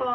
po.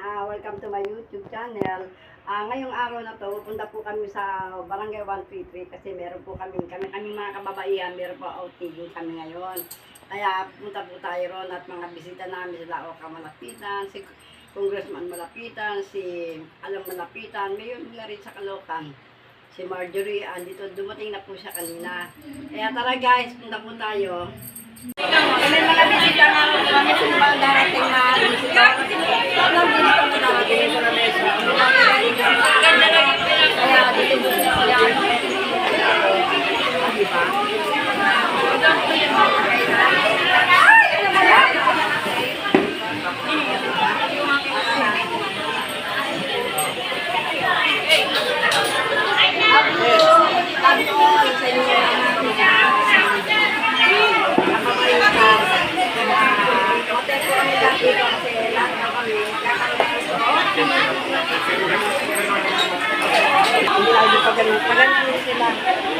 Ah, welcome to my YouTube channel. Ah, ngayong araw na to, pupunta po kami sa Barangay 133 kasi meron po kami, kami kami mga kababaihan, meron po outing kami ngayon. Kaya punta po tayo ron at mga bisita namin sila Oka Malapitan, si Congressman Malapitan, si Alam Malapitan, mayor nila rin sa Kalokan. Si Marjorie, andito dumating na po siya kanina. Kaya tara guys, punta po tayo. Kami sa mga darating na bisita. Walang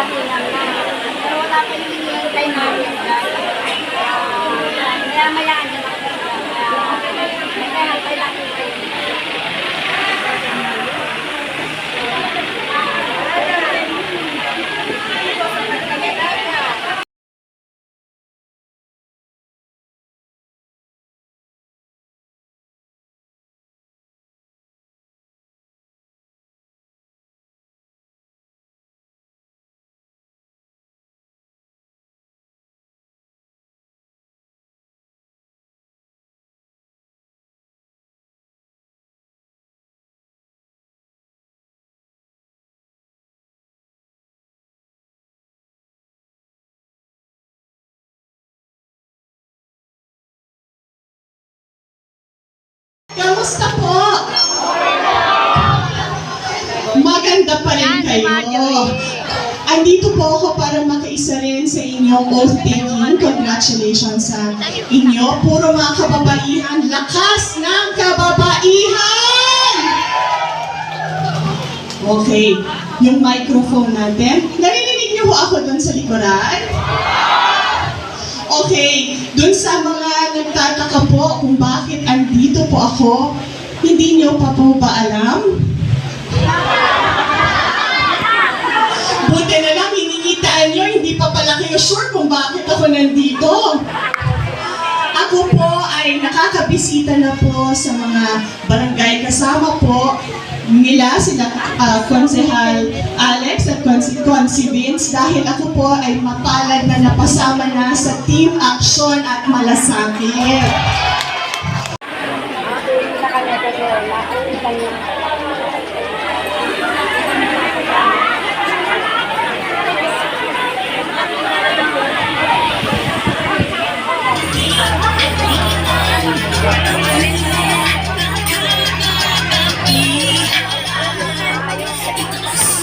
namin na. Pero wala pa yung hinihintay namin. Kaya mayaan Kamusta po? Maganda pa rin kayo. Andito po ako para makaisa rin sa inyong oath taking. Congratulations sa inyo. Puro mga kababaihan. Lakas ng kababaihan! Okay. Yung microphone natin. Naririnig niyo po ako doon sa likuran? Okay, dun sa mga nagtataka po kung bakit andito po ako, hindi niyo pa po ba alam? Buti na lang, hiningitaan niyo, hindi pa pala kayo sure kung bakit ako nandito. Nakakabisita na po sa mga barangay kasama po nila sila uh, Konsehal Alex at Konsi, Konsi Vince dahil ako po ay mapalad na napasama na sa Team Action at Malasakit.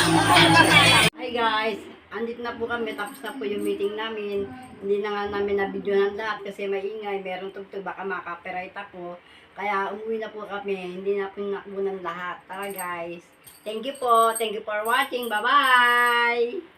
Hi guys! Andito na po kami, tapos na po yung meeting namin. Hindi na nga namin na-videohan lahat kasi maingay, merong tugtog, baka makapiright ako. Kaya umuwi na po kami, hindi na po nakunan lahat. Tara guys! Thank you po! Thank you for watching! Bye-bye!